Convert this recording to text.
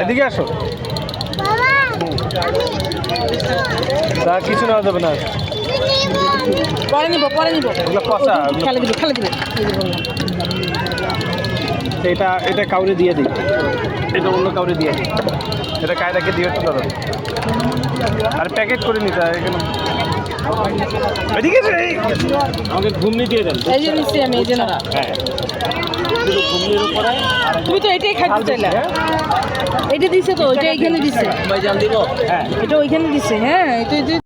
এদিকে আসো। তা কিছু নেওয়া যাবে না। পরে নিব পরে নিব। খেলে দিবে খেলে দিবে। এটা এটা কাউরে দিয়ে দিই। এটা অন্য কাউরে দিয়ে দিই। এটা কায়দাকে দিয়ে তো আর প্যাকেট করে নিতে হয় এখানে। এদিকে এসো, আমাকে ঘুমনি দিয়ে দেন। এই যে নিচ্ছি আমি এই যে না। হ্যাঁ। ঘুমনির উপরে তুমি তো এটাই খাইতে চাইলা। এটা দিছে তো ওইটা এখানে দিছে। ভাই জান দিব। হ্যাঁ এটা ওইখানে দিছে হ্যাঁ এটা এটা